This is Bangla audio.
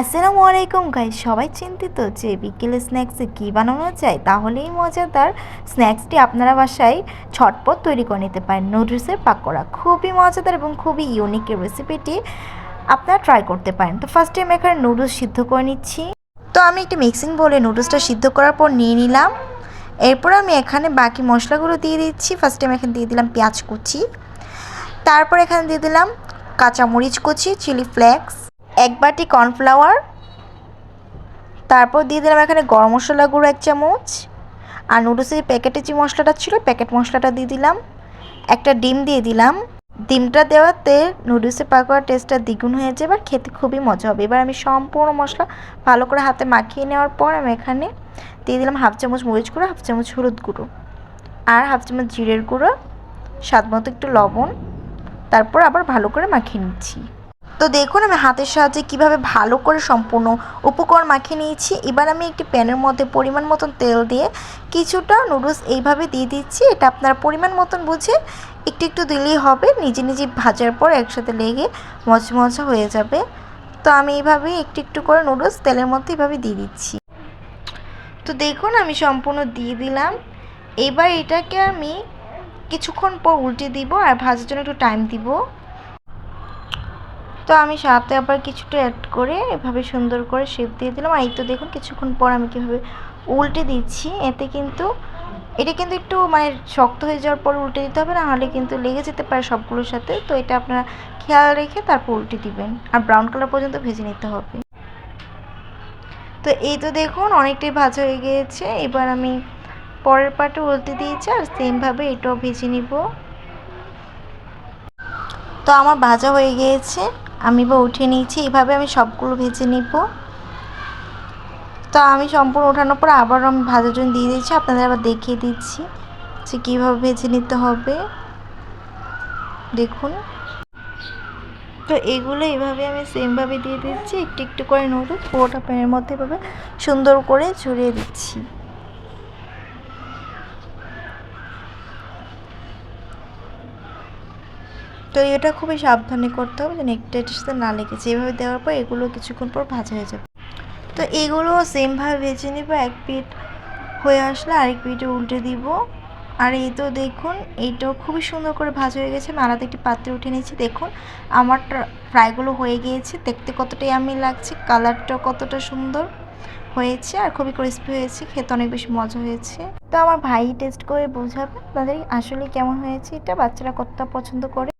আসসালামু আলাইকুম গাই সবাই চিন্তিত যে বিকেলে স্ন্যাক্সে কী বানানো যায়? তাহলেই মজাদার। স্ন্যাক্সটি আপনারা বাসায় ছটপট তৈরি করে নিতে পারেন। নুডলসের পাকোড়া খুবই মজাদার এবং খুবই ইউনিক রেসিপিটি আপনারা ট্রাই করতে পারেন। তো ফার্স্টে আমি এখানে নুডলস সিদ্ধ করে নিচ্ছি। তো আমি একটি মিক্সিং বলে নুডলসটা সিদ্ধ করার পর নিয়ে নিলাম। এরপর আমি এখানে বাকি মশলাগুলো দিয়ে দিচ্ছি। ফার্স্টে আমি এখানে দিয়ে দিলাম পেঁয়াজ কুচি। তারপর এখানে দিয়ে দিলাম কাঁচামরিচ কুচি চিলি ফ্লেক্স এক বাটি কর্নফ্লাওয়ার, তারপর দিয়ে দিলাম এখানে গরম মশলা গুঁড়ো এক চামচ, আর নুডলসের প্যাকেটে যে মশলাটা ছিল প্যাকেট মশলাটা দিয়ে দিলাম। একটা ডিম দিয়ে দিলাম। ডিমটা দেওয়াতে নুডলসের পাকোড়ার টেস্টটা দ্বিগুণ হয়ে যাবে আর খেতে খুবই মজা হবে। এবার আমি সম্পূর্ণ মশলা ভালো করে হাতে মাখিয়ে নেওয়ার পর আমি এখানে দিয়ে দিলাম হাফ চামচ মরিচ গুঁড়ো, হাফ চামচ হলুদ গুঁড়ো, আর হাফ চামচ জিরের গুঁড়ো, স্বাদ মতো একটু লবণ, তারপর আবার ভালো করে মাখিয়ে নিচ্ছি। তো দেখুন, আমি হাতের সাহায্যে কীভাবে ভালো করে সম্পূর্ণ উপকরণ মাখিয়ে নিয়েছি। এবার আমি একটি প্যানের মধ্যে পরিমাণ মতন তেল দিয়ে কিছুটা নুডলস এইভাবে দিয়ে দিচ্ছি। এটা আপনার পরিমাণ মতন বুঝে একটু একটু দিলেই হবে। নিজে নিজে ভাজার পর একসাথে লেগে মচমচা হয়ে যাবে। তো আমি এইভাবে একটু একটু করে নুডলস তেলের মধ্যে এইভাবে দিয়ে দিচ্ছি। তো দেখুন, আমি সম্পূর্ণ দিয়ে দিলাম। এবার এটাকে আমি কিছুক্ষণ পর উল্টে দিব আর ভাজার জন্য একটু টাইম দিব। তো আমি সাথে আবার কিছুটা অ্যাড করে এভাবে সুন্দর করে শেপ দিয়ে দিলাম। আর এই তো দেখুন, কিছুক্ষণ পর আমি কীভাবে উল্টে দিচ্ছি। এতে কিন্তু, এটা কিন্তু একটু মানে শক্ত হয়ে যাওয়ার পর উল্টে দিতে হবে না হলে কিন্তু লেগে যেতে পারে সবগুলোর সাথে। তো এটা আপনারা খেয়াল রেখে তারপর উল্টে দিবেন। আর ব্রাউন কালার পর্যন্ত ভেজে নিতে হবে। তো এই তো দেখুন, অনেকটাই ভাজা হয়ে গিয়েছে। এবার আমি পরের পাটে উল্টে দিয়েছি, আর সেমভাবে এটাও ভেজে নিব। তো আমার ভাজা হয়ে গিয়েছে। আমি বা উঠিয়ে নিয়েছি এইভাবে আমি সবগুলো ভেজে নিব। তো আমি সম্পূর্ণ ওঠানোর পর আবারও আমি ভাজার জন্য দিয়ে দিচ্ছি আপনাদের আবার দেখিয়ে দিচ্ছি যে কীভাবে ভেজে নিতে হবে। দেখুন। তো এগুলো এইভাবে আমি সেমভাবে দিয়ে দিচ্ছি, একটু একটু করে নুডলস পুরোটা প্যানের মধ্যে এভাবে সুন্দর করে ছড়িয়ে দিচ্ছি। তো এটা খুবই সাবধানে করতে হবে যেন একটা এটার সাথে না লেগেছে এভাবে দেওয়ার পর এগুলো কিছুক্ষণ পর ভাজা হয়ে যাবে। তো এগুলো সেমভাবে ভেজে নিব, এক পিঠ হয়ে আসলে আরেক পিঠে উল্টে দিব। আর এই তো দেখুন, এইটাও খুবই সুন্দর করে ভাজা হয়ে গেছে। আমি একটি পাত্রে উঠে নিয়েছি। দেখুন, আমার ফ্রাইগুলো হয়ে গিয়েছে। দেখতে কতটাই আমি লাগছে, কালারটাও কতটা সুন্দর হয়েছে আর খুবই ক্রিস্পি হয়েছে। খেতে অনেক বেশি মজা হয়েছে। তো আমার ভাই টেস্ট করে বোঝাবে তাদের আসলে কেমন হয়েছে, এটা বাচ্চারা কতটা পছন্দ করে।